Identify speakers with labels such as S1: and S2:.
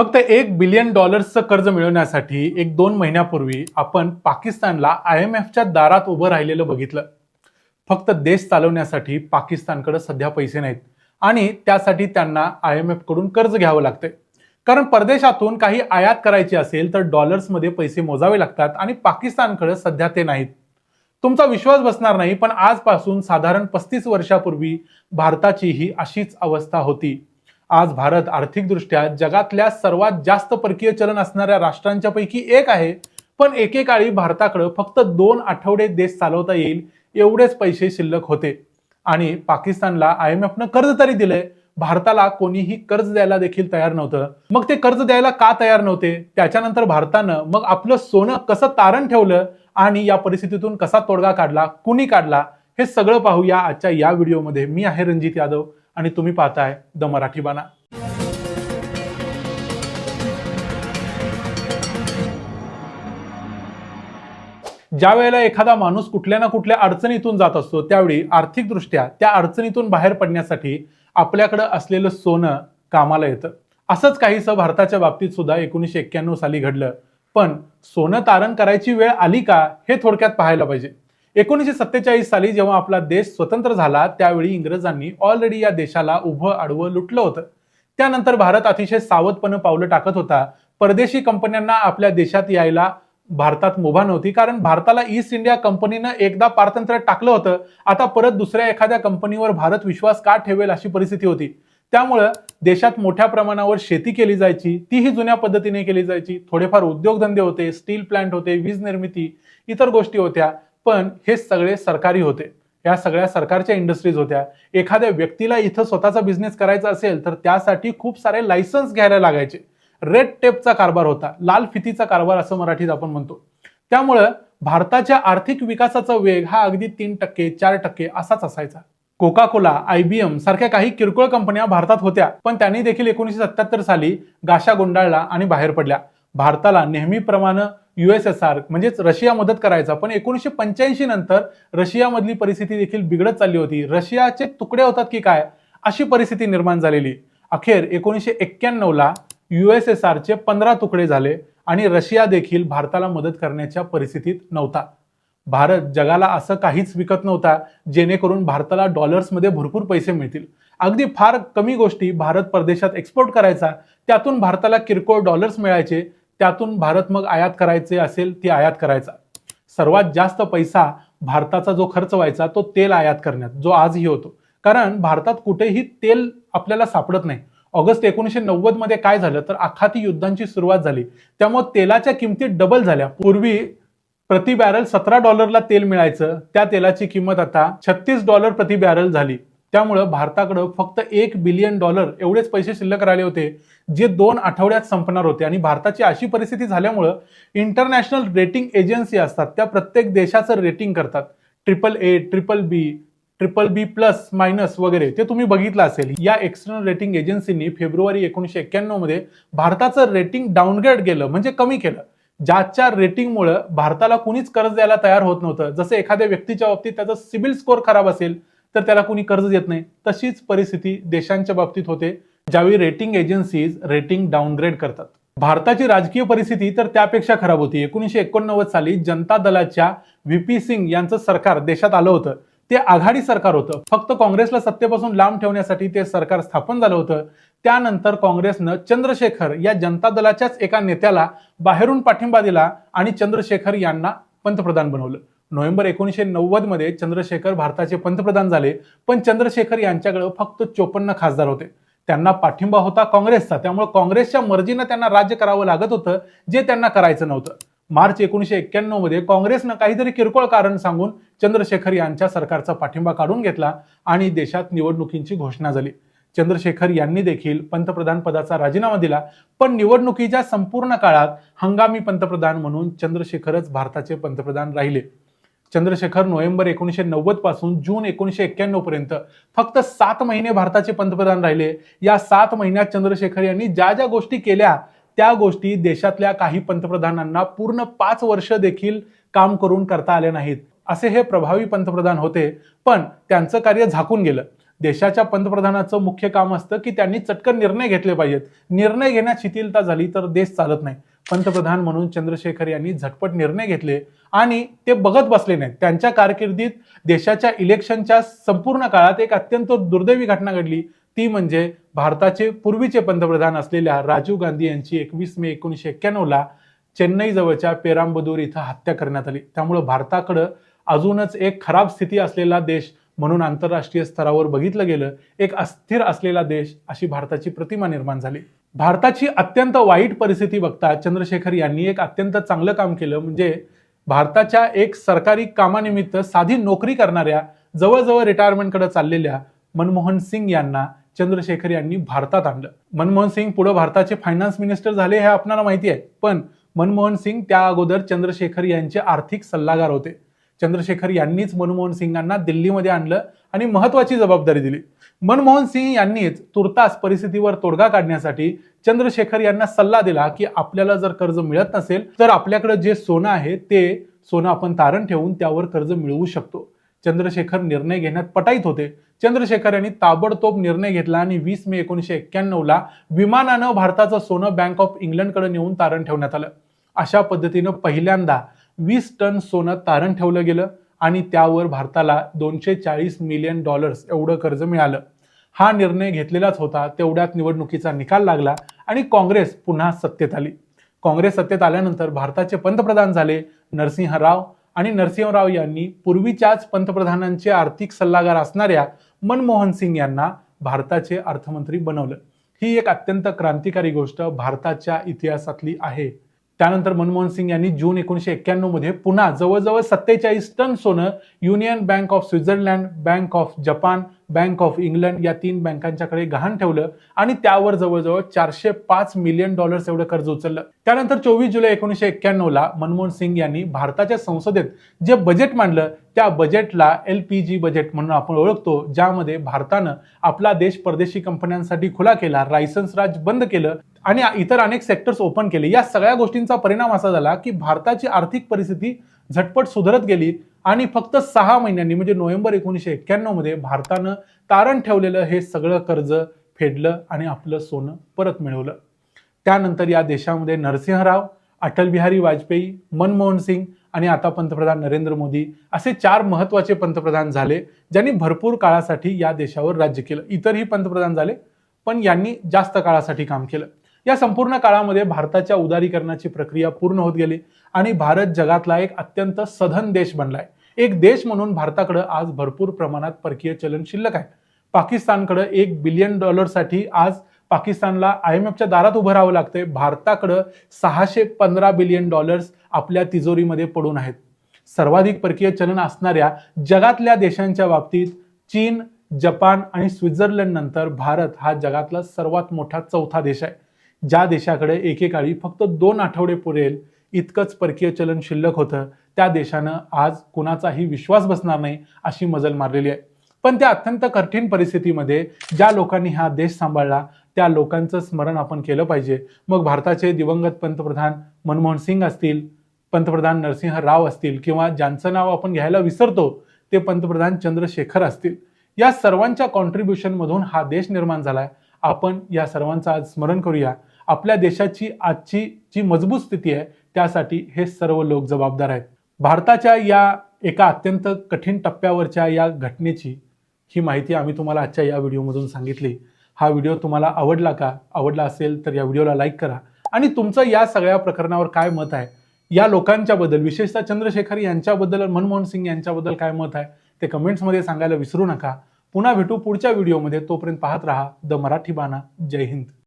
S1: फक्त एक बिलियन डॉलर्सचं कर्ज मिळवण्यासाठी एक दोन महिन्यापूर्वी आपण पाकिस्तानला आय एम एफच्या दारात उभं राहिलेलं बघितलं. फक्त देश चालवण्यासाठी पाकिस्तानकडे सध्या पैसे नाहीत. आणि त्यासाठी त्यांना आय एम एफकडून कर्ज घ्यावं लागतंय. कारण परदेशातून काही आयात करायची असेल तर डॉलर्समध्ये पैसे मोजावे लागतात आणि पाकिस्तानकडे सध्या ते नाहीत. तुमचा विश्वास बसणार नाही पण आजपासून साधारण पस्तीस वर्षापूर्वी भारताचीही अशीच अवस्था होती. आज भारत आर्थिकदृष्ट्या जगातल्या सर्वात जास्त परकीय चलन असणाऱ्या राष्ट्रांच्या पैकी एक आहे. पण एकेकाळी भारताकडे फक्त दोन आठवडे देश चालवता येईल एवढेच पैसे शिल्लक होते. आणि पाकिस्तानला आय एम एफनं कर्ज तरी दिलंय. भारताला कोणीही कर्ज द्यायला देखील तयार नव्हतं. मग ते कर्ज द्यायला का तयार नव्हते? त्याच्यानंतर भारतानं मग आपलं सोनं कसं तारण ठेवलं? आणि या परिस्थितीतून कसा तोडगा काढला? कुणी काढला? हे सगळं पाहूया आजच्या या व्हिडिओमध्ये. मी आहे रणजित यादव. आणि तुम्ही पाहताय द मराठी बाणा. ज्या वेळेला एखादा माणूस कुठल्या ना कुठल्या अडचणीतून जात असतो त्यावेळी आर्थिकदृष्ट्या त्या अडचणीतून बाहेर पडण्यासाठी आपल्याकडं असलेलं सोनं कामाला येतं. असंच काहीसं भारताच्या बाबतीत सुद्धा एकोणीसशे एक्क्याण्णव साली घडलं. पण सोनं तारण करायची वेळ आली का हे थोडक्यात पाहायला पाहिजे. एकोणीसशे सत्तेचाळीस साली जेव्हा आपला देश स्वतंत्र झाला त्यावेळी इंग्रजांनी ऑलरेडी या देशाला उभं आडवं लुटलं होतं. त्यानंतर भारत अतिशय सावधपणे पावलं टाकत होता. परदेशी कंपन्यांना आपल्या देशात यायला भारतात मुभा नव्हती कारण भारताला ईस्ट इंडिया कंपनीनं एकदा पारतंत्र्य टाकलं होतं. आता परत दुसऱ्या एखाद्या कंपनीवर भारत विश्वास का ठेवेल अशी परिस्थिती होती. त्यामुळं देशात मोठ्या प्रमाणावर शेती केली जायची तीही जुन्या पद्धतीने केली जायची. थोडेफार उद्योगधंदे होते स्टील प्लांट होते वीज निर्मिती इतर गोष्टी होत्या. पण हे सगळे सरकारी होते. या सगळ्या सरकारच्या इंडस्ट्रीज होत्या. एखाद्या व्यक्तीला इथं स्वतःचा बिझनेस करायचा असेल तर त्यासाठी खूप सारे लायसन्स घ्यायला लागायचे. रेड टेपचा कारभार होता. लाल फितीचा कारभार असं मराठीत आपण म्हणतो. त्यामुळं भारताच्या आर्थिक विकासाचा वेग हा अगदी तीन टक्के चार टक्के असाच असायचा. कोका कोला आयबीएम सारख्या काही किरकोळ कंपन्या भारतात होत्या पण त्यांनी देखील एकोणीसशे सत्याहत्तर साली गाशा गोंडाळला आणि बाहेर पडल्या. भारताला नेहमीप्रमाणे युएसएसआर म्हणजेच रशिया मदत करायचा. पण एकोणीसशे पंच्याऐंशी नंतर रशियामधली परिस्थिती देखील बिघडत चालली होती. रशियाचे तुकडे होतात की काय? अशी परिस्थिती निर्माण झालेली. अखेर एकोणीसशे एक्क्याण्णवला युएसएसआरचे पंधरा तुकडे झाले आणि रशिया देखील भारताला मदत करण्याच्या परिस्थितीत नव्हता. भारत जगाला असं काहीच विकत नव्हता जेणेकरून भारताला डॉलर्समध्ये भरपूर पैसे मिळतील. अगदी फार कमी गोष्टी भारत परदेशात एक्सपोर्ट करायचा. त्यातून भारताला किरकोळ डॉलर्स मिळायचे. त्यातून भारत मग आयात करायचे असेल ती आयात करायचा. सर्वात जास्त पैसा भारताचा जो खर्च व्हायचा तो तेल आयात करण्यात जो आजही होतो. कारण भारतात कुठेही तेल आपल्याला सापडत नाही. ऑगस्ट एकोणीसशे नव्वदमध्ये काय झालं? तर आखाती युद्धांची सुरुवात झाली. त्यामुळे तेलाच्या किमती डबल झाल्या. पूर्वी प्रति बॅरल सतरा डॉलरला तेल मिळायचं. त्या तेलाची किंमत आता छत्तीस डॉलर प्रति बॅरल झाली. त्यामुळं भारताकडं फक्त एक बिलियन डॉलर एवढेच पैसे शिल्लक राहिले होते जे दोन आठवड्यात संपणार होते. आणि भारताची अशी परिस्थिती झाल्यामुळं इंटरनॅशनल रेटिंग एजन्सी असतात त्या प्रत्येक देशाचं रेटिंग करतात. Triple A triple B triple B plus minus वगैरे. ते तुम्ही बघितलं असेल. या एक्सटर्नल रेटिंग एजन्सीनी फेब्रुवारी एकोणीसशे एक्क्याण्णवमध्ये भारताचं रेटिंग डाऊनग्रेड केलं म्हणजे कमी केलं. ज्याच्या रेटिंगमुळं भारताला कुणीच कर्ज द्यायला तयार होत नव्हतं. जसं एखाद्या व्यक्तीच्या बाबतीत त्याचा सिबिल स्कोअर खराब असेल तर त्याला कुणी कर्ज देत नाही. तशीच परिस्थिती देशांच्या बाबतीत होते ज्यावेळी रेटिंग एजन्सीज रेटिंग डाऊनग्रेड करतात. भारताची राजकीय परिस्थिती तर त्यापेक्षा खराब होती. एकोणीसशे एकोणनव्वद साली जनता दलाच्या व्ही पी सिंग यांचं सरकार देशात आलं होतं. ते आघाडी सरकार होतं. फक्त काँग्रेसला सत्तेपासून लांब ठेवण्यासाठी ते सरकार स्थापन झालं होतं. त्यानंतर काँग्रेसनं चंद्रशेखर या जनता दलाच्याच एका नेत्याला बाहेरून पाठिंबा दिला आणि चंद्रशेखर यांना पंतप्रधान बनवलं. नोव्हेंबर एकोणीसशे नव्वदमध्ये चंद्रशेखर भारताचे पंतप्रधान झाले. पण चंद्रशेखर यांच्याकडे फक्त चोपन्न खासदार होते. त्यांना पाठिंबा होता काँग्रेसचा. त्यामुळे काँग्रेसच्या मर्जीनं त्यांना राज्य करावं लागत होतं जे त्यांना करायचं नव्हतं. मार्च एकोणीसशे एक्क्याण्णवमध्ये काँग्रेसनं काहीतरी किरकोळ कारण सांगून चंद्रशेखर यांच्या सरकारचा पाठिंबा काढून घेतला आणि देशात निवडणुकींची घोषणा झाली. चंद्रशेखर यांनी देखील पंतप्रधान पदाचा राजीनामा दिला. पण निवडणुकीच्या संपूर्ण काळात हंगामी पंतप्रधान म्हणून चंद्रशेखरच भारताचे पंतप्रधान राहिले. चंद्रशेखर नोव्हेंबर एकोणीसशे नव्वदपासून जून एकोणीसशे एक्क्याण्णव पर्यंत फक्त सात महिने भारताचे पंतप्रधान राहिले. या सात महिन्यात चंद्रशेखर यांनी ज्या ज्या गोष्टी केल्या त्या गोष्टी देशातल्या काही पंतप्रधानांना पूर्ण पाच वर्ष देखील काम करून करता आले नाहीत. असे हे प्रभावी पंतप्रधान होते पण त्यांचं कार्य झाकून गेलं. देशाच्या पंतप्रधानाचं मुख्य काम असतं की त्यांनी चटकन निर्णय घेतले पाहिजेत. निर्णय घेण्यात शिथिलता झाली तर देश चालत नाही. पंतप्रधान म्हणून चंद्रशेखर यांनी झटपट निर्णय घेतले आणि ते बघत बसले नाहीत. त्यांच्या कारकिर्दीत देशाच्या इलेक्शनच्या संपूर्ण काळात एक अत्यंत दुर्दैवी घटना घडली. ती म्हणजे भारताचे पूर्वीचे पंतप्रधान असलेल्या राजीव गांधी यांची एकवीस मे एकोणीसशे एक्क्याण्णवला चेन्नई जवळच्या पेरांबदूर इथं हत्या करण्यात आली. त्यामुळं भारताकडं अजूनच एक खराब स्थिती असलेला देश म्हणून आंतरराष्ट्रीय स्तरावर बघितलं गेलं. एक अस्थिर असलेला देश अशी भारताची प्रतिमा निर्माण झाली. भारताची अत्यंत वाईट परिस्थिती बघता चंद्रशेखर यांनी एक अत्यंत चांगलं काम केलं. म्हणजे भारताच्या एक सरकारी कामानिमित्त साधी नोकरी करणाऱ्या जवळजवळ रिटायरमेंटकडे चाललेल्या मनमोहन सिंग यांना चंद्रशेखर यांनी भारतात आणलं. मनमोहन सिंग पुढे भारताचे फायनान्स मिनिस्टर झाले हे आपणाला माहिती आहे. पण मनमोहन सिंग त्या अगोदर चंद्रशेखर यांचे आर्थिक सल्लागार होते. चंद्रशेखर यांनीच मनमोहन सिंगांना दिल्लीमध्ये आणलं आणि महत्वाची जबाबदारी दिली. मनमोहन सिंग यांनीच तुर्तास परिस्थितीवर तोडगा काढण्यासाठी चंद्रशेखर यांना सल्ला दिला की आपल्याला जर कर्ज मिळत नसेल तर आपल्याकडे जे सोनं आहे ते सोनं आपण तारण ठेवून त्यावर कर्ज मिळवू शकतो. चंद्रशेखर निर्णय घेण्यात पटाईत होते. चंद्रशेखर यांनी ताबडतोब निर्णय घेतला आणि वीस मे एकोणीसशे एक्क्याण्णवला विमानानं भारताचं सोनं बँक ऑफ इंग्लंडकडे नेऊन तारण ठेवण्यात आलं. अशा पद्धतीनं पहिल्यांदा वीस टन सोनं तारण ठेवलं गेलं आणि त्यावर भारताला दोनशे चाळीस मिलियन डॉलर्स एवढं कर्ज मिळालं. हा निर्णय घेतलेलाच होता तेवढ्यात निवडणुकीचा निकाल लागला आणि काँग्रेस पुन्हा सत्तेत आली. काँग्रेस सत्तेत आल्यानंतर भारताचे पंतप्रधान झाले नरसिंह राव आणि नरसिंहराव यांनी पूर्वीच्याच पंतप्रधानांचे आर्थिक सल्लागार असणाऱ्या मनमोहन सिंग यांना भारताचे अर्थमंत्री बनवलं. ही एक अत्यंत क्रांतिकारी गोष्ट भारताच्या इतिहासातली आहे. त्यानंतर मनमोहन सिंग यांनी जून एकोणीसशे एक्क्याण्णवमध्ये पुन्हा जवळजवळ सत्तेचाळीस टन सोनं union bank of Switzerland bank of Japan bank of England या तीन बँकांच्याकडे गहाण ठेवलं आणि त्यावर जवळजवळ चारशे पाच मिलियन डॉलर्स एवढं कर्ज उचललं. त्यानंतर चोवीस जुलै एकोणीसशे एक्क्याण्णवला मनमोहन सिंग यांनी भारताच्या संसदेत जे बजेट मांडलं त्या बजेटला एल पी जी बजेट म्हणून आपण ओळखतो ज्यामध्ये भारतानं आपला देश परदेशी कंपन्यांसाठी खुला केला लायसन्स राज बंद केलं आणि इतर अनेक सेक्टर्स ओपन केले. या सगळ्या गोष्टींचा परिणाम असा झाला की भारताची आर्थिक परिस्थिती झटपट सुधारत गेली आणि फक्त सहा महिन्यांनी म्हणजे नोव्हेंबर एकोणीसशे एक्क्याण्णवमध्ये भारतानं तारण ठेवलेलं हे सगळं कर्ज फेडलं आणि आपलं सोनं परत मिळवलं. त्यानंतर या देशामध्ये नरसिंहराव अटल बिहारी वाजपेयी मनमोहन सिंग आणि आता पंतप्रधान नरेंद्र मोदी असे चार महत्त्वाचे पंतप्रधान झाले ज्यांनी भरपूर काळासाठी या देशावर राज्य केलं. इतरही पंतप्रधान झाले पण यांनी जास्त काळासाठी काम केलं. या संपूर्ण काळामध्ये भारताच्या उदारीकरणाची प्रक्रिया पूर्ण होत गेली आणि भारत जगातला एक अत्यंत सधन देश बनलाय. एक देश म्हणून भारताकडे आज भरपूर प्रमाणात परकीय चलन शिल्लक आहे पाकिस्तानकडे एक बिलियन डॉलरसाठी आज पाकिस्तानला आय एम एफच्या दारात उभं राहावं लागतंय. भारताकडं सहाशे पंधरा बिलियन डॉलर्स आपल्या तिजोरीमध्ये पडून आहेत. सर्वाधिक परकीय चलन असणाऱ्या जगातल्या देशांच्या बाबतीत चीन जपान आणि स्वित्झर्लंड नंतर भारत हा जगातला सर्वात मोठा चौथा देश आहे. ज्या देशाकडे एकेकाळी फक्त दोन आठवडे पुरेल इतकंच परकीय चलन शिल्लक होतं त्या देशानं आज कुणाचाही विश्वास बसणार नाही अशी मजल मारलेली आहे. पण त्या अत्यंत कठीण परिस्थितीमध्ये ज्या लोकांनी हा देश सांभाळला त्या लोकांचं स्मरण आपण केलं पाहिजे. मग भारताचे दिवंगत पंतप्रधान मनमोहन सिंग असतील पंतप्रधान नरसिंह राव असतील किंवा ज्यांचं नाव आपण घ्यायला विसरतो ते पंतप्रधान चंद्रशेखर असतील. या सर्वांच्या कॉन्ट्रीब्युशनमधून हा देश निर्माण झाला आहे आपण या सर्वांचं आज स्मरण करूया. आपल्या देशाची आजची जी मजबूत स्थिती आहे त्यासाठी हे सर्व लोक जबाबदार आहेत. भारताच्या या एका अत्यंत कठीण टप्प्यावरच्या या घटनेची ही माहिती आम्ही तुम्हाला आजच्या या व्हिडिओमधून सांगितली. हा व्हिडिओ तुम्हाला आवडला का? आवडला असेल तर या व्हिडिओला लाईक करा. आणि तुमचं या सगळ्या प्रकरणावर काय मत आहे? या लोकांच्याबद्दल विशेषतः चंद्रशेखर यांच्याबद्दल मनमोहन सिंग यांच्याबद्दल काय मत आहे? ते कमेंट्समध्ये सांगायला विसरू नका. पुन्हा भेटू पुढच्या व्हिडिओमध्ये. तोपर्यंत पाहत राहा द मराठी बाणा. जय हिंद.